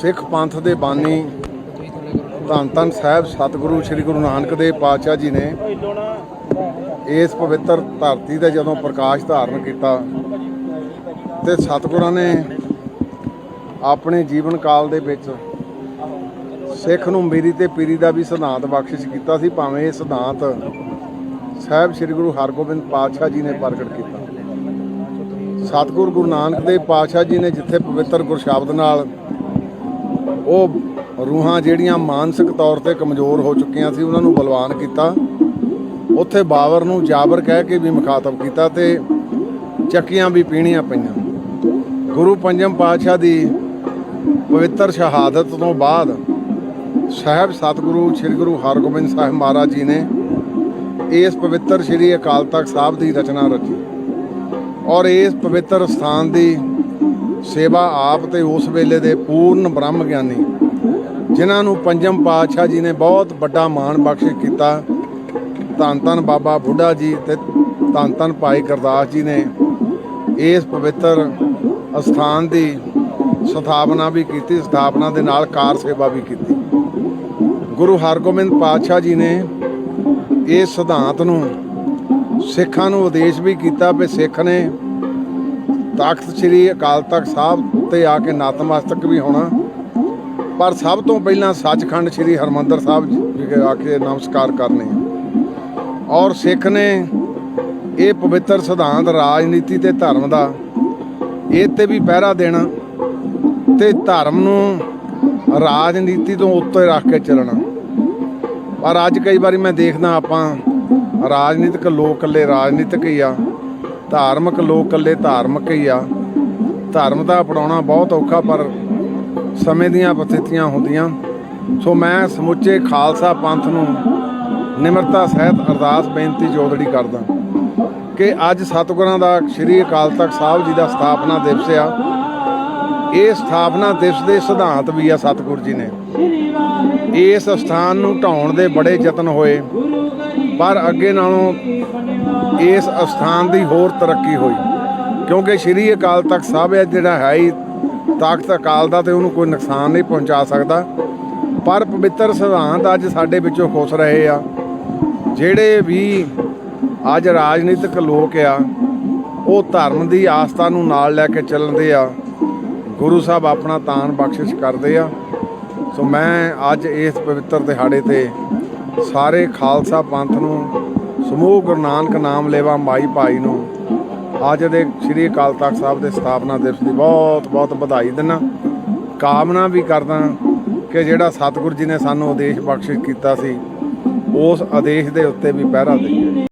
ਸਿੱਖ ਪੰਥ ਦੇ ਬਾਨੀ ਧੰਨ ਧੰਨ ਸਾਹਿਬ ਸਤਿਗੁਰੂ ਸ੍ਰੀ ਗੁਰੂ ਨਾਨਕ ਦੇਵ ਪਾਤਸ਼ਾਹ ਜੀ ਨੇ ਇਸ ਪਵਿੱਤਰ ਧਰਤੀ ਦਾ ਜਦੋਂ ਪ੍ਰਕਾਸ਼ ਧਾਰਨ ਕੀਤਾ ਤੇ ਸਤਿਗੁਰਾਂ ਨੇ ਆਪਣੇ ਜੀਵਨ ਕਾਲ ਦੇ ਵਿੱਚ ਸਿੱਖ ਨੂੰ ਮੇਰੀ ਤੇ ਪੀਰੀ ਦਾ ਵੀ ਸਿਧਾਂਤ ਬਖਸ਼ਿਸ਼ ਕੀਤਾ ਸੀ, ਭਾਵੇਂ ਇਹ ਸਿਧਾਂਤ ਸਾਹਿਬ ਸ੍ਰੀ ਗੁਰੂ ਹਰਗੋਬਿੰਦ ਪਾਤਸ਼ਾਹ ਜੀ ਨੇ ਪ੍ਰਗਟ ਕੀਤਾ। ਸਤਿਗੁਰੂ ਗੁਰੂ ਨਾਨਕ ਦੇਵ ਪਾਤਸ਼ਾਹ ਜੀ ਨੇ ਜਿੱਥੇ ਪਵਿੱਤਰ ਗੁਰਸ਼ਬਦ ਨਾਲ ਉਹ ਰੂਹਾਂ ਜਿਹੜੀਆਂ ਮਾਨਸਿਕ ਤੌਰ ਤੇ ਕਮਜ਼ੋਰ ਹੋ ਚੁੱਕੀਆਂ ਸੀ, ਉਹਨਾਂ ਨੂੰ ਬਲਵਾਨ ਕੀਤਾ। ਉੱਥੇ ਬਾਬਰ ਨੂੰ ਜਾਬਰ ਕਹਿ ਕੇ ਵੀ ਮੁਖਾਤਬ ਕੀਤਾ ਤੇ ਚੱਕੀਆਂ ਵੀ ਪੀਣੀਆਂ ਪਈਆਂ। ਗੁਰੂ ਪੰਜਮ ਪਾਤਸ਼ਾਹ ਦੀ ਪਵਿੱਤਰ ਸ਼ਹਾਦਤ ਤੋਂ ਬਾਅਦ ਸਾਹਿਬ ਸਤਿਗੁਰੂ ਸ੍ਰੀ ਗੁਰੂ ਹਰਗੋਬਿੰਦ ਸਾਹਿਬ ਮਹਾਰਾਜ ਜੀ ਨੇ ਇਸ ਪਵਿੱਤਰ ਸ੍ਰੀ ਅਕਾਲ ਤਖਤ ਸਾਹਿਬ ਦੀ ਰਚਨਾ ਰਚੀ ਔਰ ਇਸ ਪਵਿੱਤਰ ਸਥਾਨ ਦੀ ਸੇਵਾ ਆਪ ਤੇ ਉਸ ਵੇਲੇ ਦੇ ਪੂਰਨ ਬ੍ਰਹਮ ਗਿਆਨੀ, ਜਿਨ੍ਹਾਂ ਨੂੰ ਪੰਜਮ ਪਾਤਸ਼ਾਹ ਜੀ ਨੇ ਬਹੁਤ ਵੱਡਾ ਮਾਣ ਬਖਸ਼ ਕੀਤਾ, ਧੰਨ ਧੰਨ ਬਾਬਾ ਬੁੱਢਾ ਜੀ ਤੇ ਧੰਨ ਧੰਨ ਭਾਈ ਗੁਰਦਾਸ ਜੀ ਨੇ ਇਸ ਪਵਿੱਤਰ ਅਸਥਾਨ ਦੀ ਸਥਾਪਨਾ ਵੀ ਕੀਤੀ, ਸਥਾਪਨਾ ਦੇ ਨਾਲ ਕਾਰ ਸੇਵਾ ਵੀ ਕੀਤੀ। ਗੁਰੂ ਹਰਗੋਬਿੰਦ ਪਾਤਸ਼ਾਹ ਜੀ ਨੇ ਇਸ ਸਿਧਾਂਤ ਨੂੰ ਸਿੱਖਾਂ ਨੂੰ ਉਦੇਸ਼ ਵੀ ਕੀਤਾ ਵੀ ਸਿੱਖ ਨੇ ਤਖਤ ਸ੍ਰੀ ਅਕਾਲ ਤਖਤ ਸਾਹਿਬ ਤੇ ਆ ਕੇ ਨਤਮਸਤਕ ਵੀ ਹੋਣਾ। ਪਰ ਸਭ ਤੋਂ ਪਹਿਲਾਂ ਸੱਚਖੰਡ ਸ੍ਰੀ ਹਰਮੰਦਰ ਸਾਹਿਬ ਜੀ ਆ ਕੇ ਨਮਸਕਾਰ ਕਰਨੇ ਔਰ ਸਿੱਖ ਨੇ ਇਹ ਪਵਿੱਤਰ ਸਿਧਾਂਤ ਰਾਜਨੀਤੀ ਤੇ ਧਰਮ ਦਾ, ਇਹ ਤੇ ਵੀ ਪਹਿਰਾ ਦੇਣਾ ਤੇ ਧਰਮ ਨੂੰ ਰਾਜਨੀਤੀ ਤੋਂ ਉੱਤੇ ਰੱਖ ਕੇ ਚੱਲਣਾ। ਪਰ ਅੱਜ ਕਈ ਵਾਰੀ ਮੈਂ ਦੇਖਦਾ ਆਪਾਂ ਰਾਜਨੀਤਿਕ ਲੋਕ ਇਕੱਲੇ ਰਾਜਨੀਤਿਕ ਹੀ ਆ। ਧਾਰਮਿਕ, ਲੋਕ ਇਕੱਲੇ ਧਾਰਮਿਕ ਹੀ ਆ। ਧਰਮ ਦਾ ਅਪਣਾਉਣਾ ਬਹੁਤ ਔਖਾ, ਪਰ ਸਮੇਂ ਦੀਆਂ ਪਰਿਸਥਿਤੀਆਂ ਹੁੰਦੀਆਂ। ਸੋ ਮੈਂ ਸਮੁੱਚੇ ਖਾਲਸਾ ਪੰਥ ਨੂੰ ਨਿਮਰਤਾ ਸਹਿਤ ਅਰਦਾਸ, ਬੇਨਤੀ ਜੋਦੜੀ ਕਰਦਾ ਕਿ ਅੱਜ ਸਤਿਗੁਰਾਂ ਦਾ ਸ੍ਰੀ ਅਕਾਲ ਤਖਤ ਸਾਹਿਬ ਜੀ ਦਾ ਸਥਾਪਨਾ ਦਿਵਸ ਆ। ਇਹ ਸਥਾਪਨਾ ਦਿਵਸ ਦੇ ਸਿਧਾਂਤ ਵੀ ਆ ਸਤਿਗੁਰ ਜੀ ਨੇ। ਇਸ ਸਥਾਨ ਨੂੰ ਢਾਉਣ ਦੇ ਬੜੇ ਯਤਨ ਹੋਏ। ਪਰ ਅੱਗੇ ਨਾਲੋਂ ਇਸ ਅਸਥਾਨ ਦੀ ਹੋਰ ਤਰੱਕੀ ਹੋਈ। ਕਿਉਂਕਿ ਸ੍ਰੀ ਅਕਾਲ ਤਖਤ ਸਾਹਿਬ ਹੈ, ਜਿਹੜਾ ਹੈ ਹੀ ਤਾਕਤ ਅਕਾਲ ਦਾ ਤੇ ਉਹਨੂੰ ਕੋਈ ਨੁਕਸਾਨ ਨਹੀਂ ਪਹੁੰਚਾ ਸਕਦਾ। ਪਰ ਪਵਿੱਤਰ ਸਿਧਾਂਤ ਅੱਜ ਸਾਡੇ ਵਿੱਚੋਂ ਖੁੱਸ ਰਹੇ ਆ। ਜਿਹੜੇ ਵੀ ਅੱਜ ਰਾਜਨੀਤਿਕ ਲੋਕ ਆ, ਉਹ ਧਰਮ ਦੀ ਆਸਥਾ ਨੂੰ ਨਾਲ ਲੈ ਕੇ ਚੱਲਦੇ ਆ। ਗੁਰੂ ਸਾਹਿਬ ਆਪਣਾ ਤਾਨ ਬਖਸ਼ਿਸ਼ ਕਰਦੇ ਆ। ਸੋ ਮੈਂ ਅੱਜ ਇਸ ਪਵਿੱਤਰ ਦਿਹਾੜੇ ਤੇ ਸਾਰੇ ਖਾਲਸਾ ਪੰਥ ਨੂੰ, ਸਮੂਹ ਗੁਰੂ ਨਾਨਕ ਨਾਮ ਲੇਵਾ ਮਾਈ ਭਾਈ ਨੂੰ, ਅੱਜ ਦੇ ਸ੍ਰੀ ਅਕਾਲ ਤਖਤ ਸਾਹਿਬ ਦੇ ਸਥਾਪਨਾ ਦਿਵਸ ਦੀ ਬਹੁਤ ਬਹੁਤ ਵਧਾਈ ਦਿੰਦਾ ਕਾਮਨਾ ਵੀ ਕਰਦਾ ਕਿ ਜਿਹੜਾ ਸਤਿਗੁਰੂ ਜੀ ਨੇ ਸਾਨੂੰ ਆਦੇਸ਼ ਬਖਸ਼ਿਸ਼ ਕੀਤਾ ਸੀ, ਉਸ ਆਦੇਸ਼ ਦੇ ਉੱਤੇ ਵੀ ਪਹਿਰਾ ਦੇਈਏ।